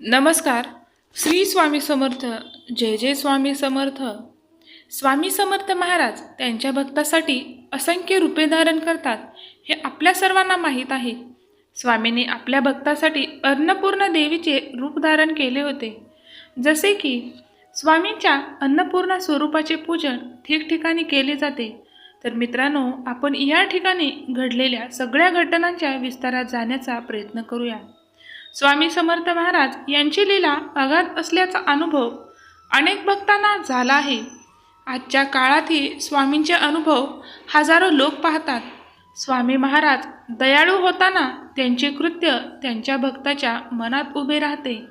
नमस्कार. श्री स्वामी समर्थ. जय जय स्वामी समर्थ. स्वामी समर्थ महाराज त्यांच्या भक्तासाठी असंख्य रूपे धारण करतात हे आपल्या सर्वांना माहीत आहे. स्वामींनी आपल्या भक्तासाठी अन्नपूर्णा देवीचे रूप धारण केले होते. जसे की स्वामींच्या अन्नपूर्णा स्वरूपाचे पूजन ठिकठिकाणी केले जाते. तर मित्रांनो आपण या ठिकाणी घडलेल्या सगळ्या घटनांच्या विस्तारात जाण्याचा प्रयत्न करूया. स्वामी समर्थ महाराज यांची लीला अगाध असल्याचा अनुभव अनेक भक्तांना झाला आहे. आजच्या काळातही स्वामींचे अनुभव हजारो लोक पाहतात. स्वामी महाराज दयाळू होताना त्यांचे कृत्य त्यांच्या भक्ताच्या मनात उभे राहते.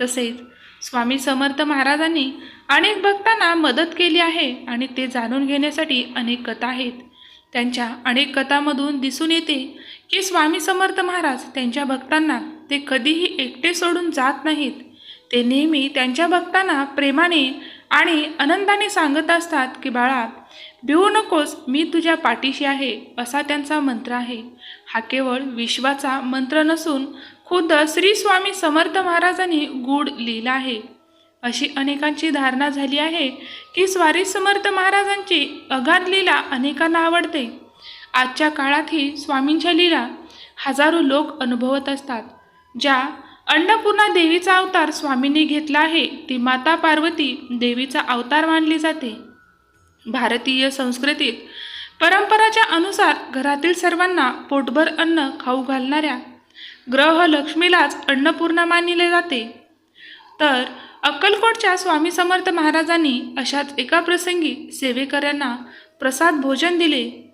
तसेच स्वामी समर्थ महाराजांनी अनेक भक्तांना मदत केली आहे आणि ते जाणून घेण्यासाठी अनेक कथा आहेत. त्यांच्या अनेक कथामधून दिसून येते की स्वामी समर्थ महाराज त्यांच्या भक्तांना ते कधीही एकटे सोडून जात नाहीत. ते नेहमी त्यांच्या भक्तांना प्रेमाने आणि आनंदाने सांगत असतात की बाळा भिवू नकोस मी तुझ्या पाठीशी आहे असा त्यांचा मंत्र आहे. हा केवळ विश्वाचा मंत्र नसून खुद्द श्री स्वामी समर्थ महाराजांनी गूढ लिहिला आहे. अशी अनेकांची धारणा झाली आहे की स्वारी समर्थ महाराजांची अगाध लीला अनेकांना आवडते. आजच्या काळातही स्वामींच्या लीला हजारो लोक अनुभवत असतात. ज्या अन्नपूर्णा देवीचा अवतार स्वामींनी घेतला आहे ती माता पार्वती देवीचा अवतार मानली जाते. भारतीय संस्कृतीत परंपराच्या अनुसार घरातील सर्वांना पोटभर अन्न खाऊ घालणाऱ्या ग्रह लक्ष्मीलाच अन्नपूर्णा मानले जाते. तर अक्कलकोटच्या स्वामी समर्थ महाराजांनी अशाच एका प्रसंगी सेवेकऱ्यांना प्रसाद भोजन दिले.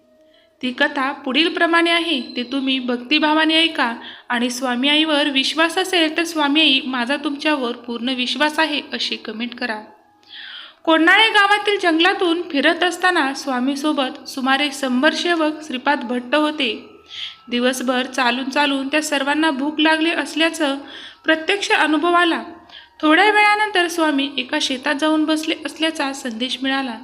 ती कथा पुढील प्रमाणे आहे ते तुम्ही भक्तिभावाने ऐका. आणि स्वामी आईवर विश्वास असेल तर स्वामी आई माझा तुमच्यावर पूर्ण विश्वास आहे अशी कमेंट करा. कोणाळे गावातील जंगलातून फिरत असताना स्वामीसोबत सुमारे शंभर सेवक श्रीपाद भट्ट होते. दिवसभर चालून चालून त्या सर्वांना भूक लागली असल्याचं प्रत्यक्ष अनुभव आला. थोड्या वेळानंतर स्वामी एका शेतात जाऊन बसले असल्याचा संदेश मिळाला.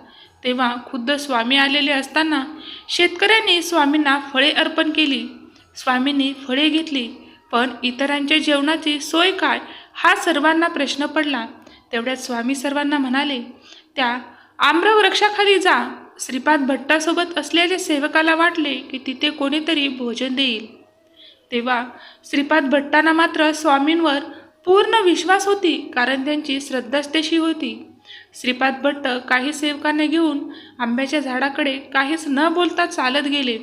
तेव्हा खुद्द स्वामी आलेले असताना शेतकऱ्यांनी स्वामींना फळे अर्पण केली. स्वामींनी फळे घेतली पण इतरांच्या जेवणाची सोय काय हा सर्वांना प्रश्न पडला. तेवढ्यात स्वामी सर्वांना म्हणाले त्या आम्रवृक्षाखाली जा. श्रीपाद भट्टासोबत असलेल्या सेवकाला वाटले की तिथे कोणीतरी भोजन देईल. तेव्हा श्रीपाद भट्टांना मात्र स्वामींवर पूर्ण विश्वास होती कारण त्यांची श्रद्धाच तशी होती. श्रीपाद भट्ट काही सेवकांना घेऊन आंब्याच्या झाडाकडे काहीच न बोलता चालत गेले.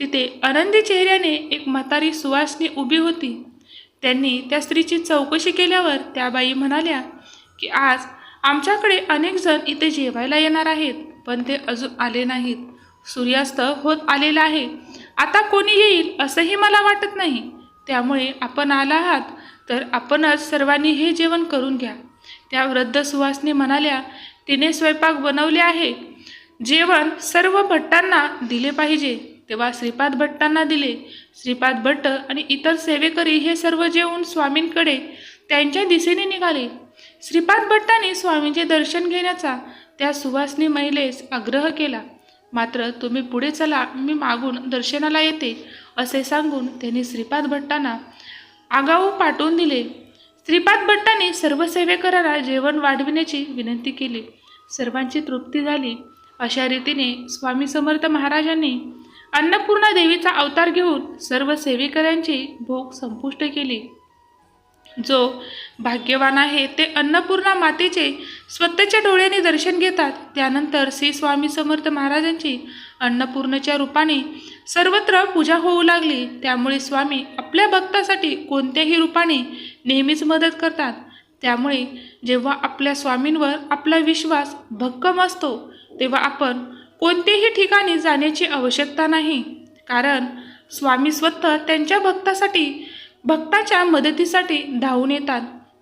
तिथे आनंदी चेहऱ्याने एक म्हातारी सुवासनी उभी होती. त्यांनी त्या स्त्रीची चौकशी केल्यावर त्या बाई म्हणाल्या की आज आमच्याकडे अनेक जण इथे जेवायला येणार आहेत पण ते अजून आले नाहीत. सूर्यास्त होत आलेला आहे. आता कोणी येईल असंही मला वाटत नाही. त्यामुळे आपण आला आहात तर आपणच सर्वांनी हे जेवण करून घ्या. त्या वृद्ध सुवासनी म्हणाल्या तिने स्वयंपाक बनवले आहे. जेवण सर्व भट्टांना दिले पाहिजे. तेव्हा श्रीपाद भट्टांना दिले. श्रीपाद भट्ट आणि इतर सेवेकरी हे सर्व जेवून स्वामींकडे त्यांच्या दिशेने निघाले. श्रीपाद भट्टांनी स्वामींचे दर्शन घेण्याचा त्या सुवासनी महिलेस आग्रह केला. मात्र तुम्ही पुढे चला मी मागून दर्शनाला येते असे सांगून त्यांनी श्रीपाद भट्टांना आगाऊ पाठवून दिले. श्रीपाद भट्टांनी सर्व सेवेकरांना जेवण वाढविण्याची विनंती केली. सर्वांची तृप्ती झाली. अशा रीतीने स्वामी समर्थ महाराजांनी अन्नपूर्णा देवीचा अवतार घेऊन सर्व सेवेकऱ्यांची भूक संपुष्ट केली. जो भाग्यवान आहे ते अन्नपूर्णा मातेचे स्वतःच्या डोळ्याने दर्शन घेतात. त्यानंतर श्री स्वामी समर्थ महाराजांची अन्नपूर्णच्या रूपाने सर्वत्र पूजा होऊ लागली. त्यामुळे स्वामी आपल्या भक्तासाठी कोणत्याही रूपाने नेहमीच मदत करतात. त्यामुळे जेव्हा आपल्या स्वामींवर आपला विश्वास भक्कम असतो तेव्हा आपण कोणतेही ठिकाणी जाण्याची आवश्यकता नाही. कारण स्वामी स्वतः त्यांच्या भक्तासाठी भक्ताच्या मदतीसाठी धावून येतात.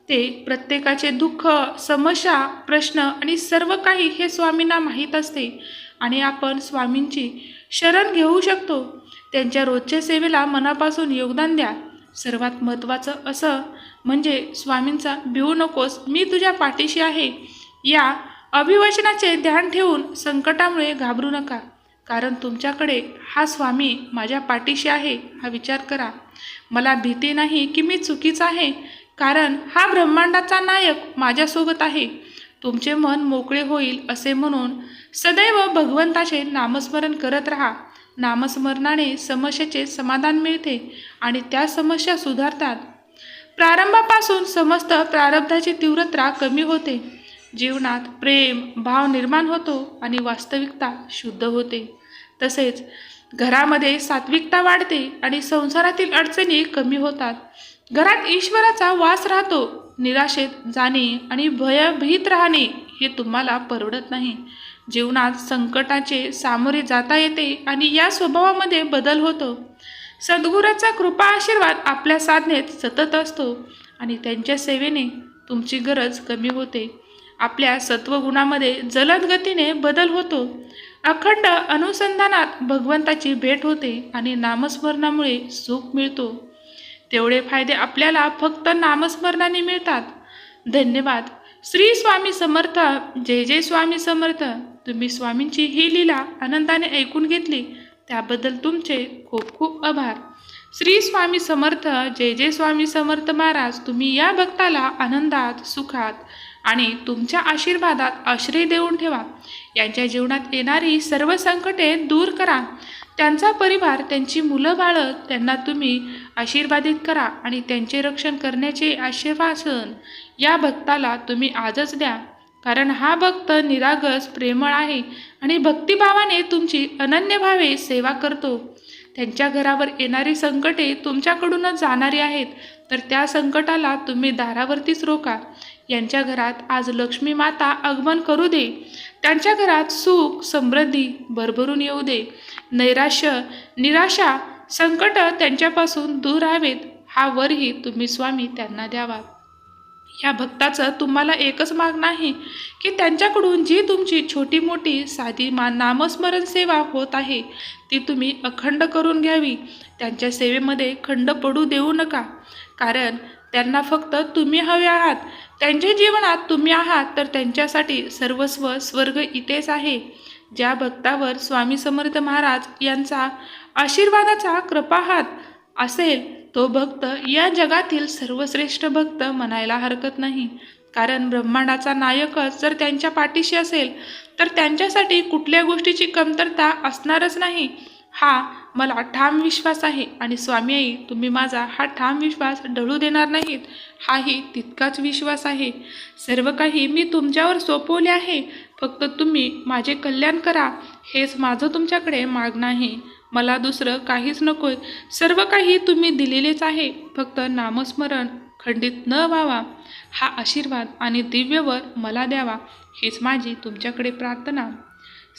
ते प्रत्येकाचे दुःख समस्या प्रश्न आणि सर्व काही हे स्वामींना माहीत असते. आणि आपण स्वामींची शरण घेऊ शकतो. त्यांच्या रोजच्या सेवेला मनापासून योगदान द्या. सर्वात महत्त्वाचं असं म्हणजे स्वामींचा भिवू नकोस मी तुझ्या पाठीशी आहे. या अभिवचनाचे ध्यान ठेवून संकटामुळे घाबरू नका. कारण तुमच्याकडे हा स्वामी माझ्या पाठीशी आहे हा विचार करा. मला भीती नाही की मी चुकीचा आहे कारण हा ब्रह्मांडाचा नायक माझ्यासोबत आहे. तुमचे मन मोकळे होईल असे म्हणून सदैव भगवंताचे नामस्मरण करत राहा. नामस्मरणाने समस्येचे समाधान मिळते आणि त्या समस्या सुधारतात. प्रारंभापासून समस्त प्रारब्धाची तीव्रता कमी होते. जीवनात प्रेम भाव निर्माण होतो आणि वास्तविकता शुद्ध होते. तसेच घरामध्ये सात्विकता वाढते आणि संसारातील अडचणी कमी होतात. घरात ईश्वराचा वास राहतो निराशेत जाणे आणि भयभीत राहणे हे तुम्हाला परवडत नाही. जीवनात संकटाचे सामोरे जाता येते आणि या स्वभावामध्ये बदल होतो. सद्गुराचा कृपा आशीर्वाद आपल्या साधनेत सतत असतो आणि त्यांच्या सेवेने तुमची गरज कमी होते. आपल्या सत्वगुणामध्ये जलद गतीने बदल होतो. अखंड अनुसंधानात भगवंताची भेट होते आणि नामस्मरणामुळे सुख मिळतो. तेवढे फायदे आपल्याला फक्त नामस्मरणाने मिळतात. धन्यवाद. श्री स्वामी समर्थ. जय जय स्वामी समर्थ. तुम्ही स्वामींची ही लीला आनंदाने ऐकून घेतली. त्याबद्दल तुमचे खूप खूप आभार. श्री स्वामी समर्थ. जय जय स्वामी समर्थ महाराज. तुम्ही या भक्ताला आनंदात सुखात आणि तुमच्या आशीर्वादात आश्रय देऊन ठेवा. यांच्या जीवनात येणारी सर्व संकटे दूर करा. त्यांचा परिवार त्यांची मुलं बाळं त्यांना तुम्ही आशीर्वादित करा आणि त्यांचे रक्षण करण्याचे आश्वासन या भक्ताला तुम्ही आजच द्या. कारण हा भक्त निरागस प्रेमळ आहे आणि भक्तिभावाने तुमची अनन्य भावे सेवा करतो. त्यांच्या घरावर येणारी संकटे तुमच्याकडूनच जाणारी आहेत. तर त्या संकटाला तुम्ही दारावरतीच रोका. यांच्या घरात आज लक्ष्मी माता आगमन करू दे. त्यांच्या घरात सुख समृद्धी भरभरून येऊ दे. नैराश्य निराशा संकट त्यांच्यापासून दूर राहावेत हा वरही तुम्ही स्वामी त्यांना द्यावा. या भक्ताचं तुम्हाला एकच मागणं आहे की त्यांच्याकडून जी तुमची छोटी मोठी साधी मा नामस्मरण सेवा होत आहे ती तुम्ही अखंड करून घ्यावी. त्यांच्या सेवेमध्ये खंड पडू देऊ नका. कारण त्यांना फक्त तुम्ही हवे आहात. त्यांच्या जीवनात तुम्ही आहात तर त्यांच्यासाठी सर्वस्व स्वर्ग इथेच आहे. ज्या भक्तावर स्वामी समर्थ महाराज यांचा आशीर्वादाचा कृपाहात असेल तो भक्त या जगातील सर्वश्रेष्ठ भक्त म्हणायला हरकत नाही. कारण ब्रह्मांडाचा नायकच जर त्यांच्या पाठीशी असेल तर त्यांच्यासाठी कुठल्या गोष्टीची कमतरता असणारच नाही. हा मला ठाम विश्वास आहे आणि स्वामी आई तुम्ही माझा हा ठाम विश्वास ढळू देणार नाहीत हाही तितकाच विश्वास आहे. सर्व काही मी तुमच्यावर सोपवले आहे. फक्त तुम्ही माझे कल्याण करा. हेच माझं तुमच्याकडे मागणं आहे. मला दुसरं काहीच नकोय. सर्व काही तुम्ही दिलेलेच आहे. फक्त नामस्मरण खंडित न व्हावा. हा आशीर्वाद आणि दिव्यवर मला द्यावा. हीच माझी तुमच्याकडे प्रार्थना.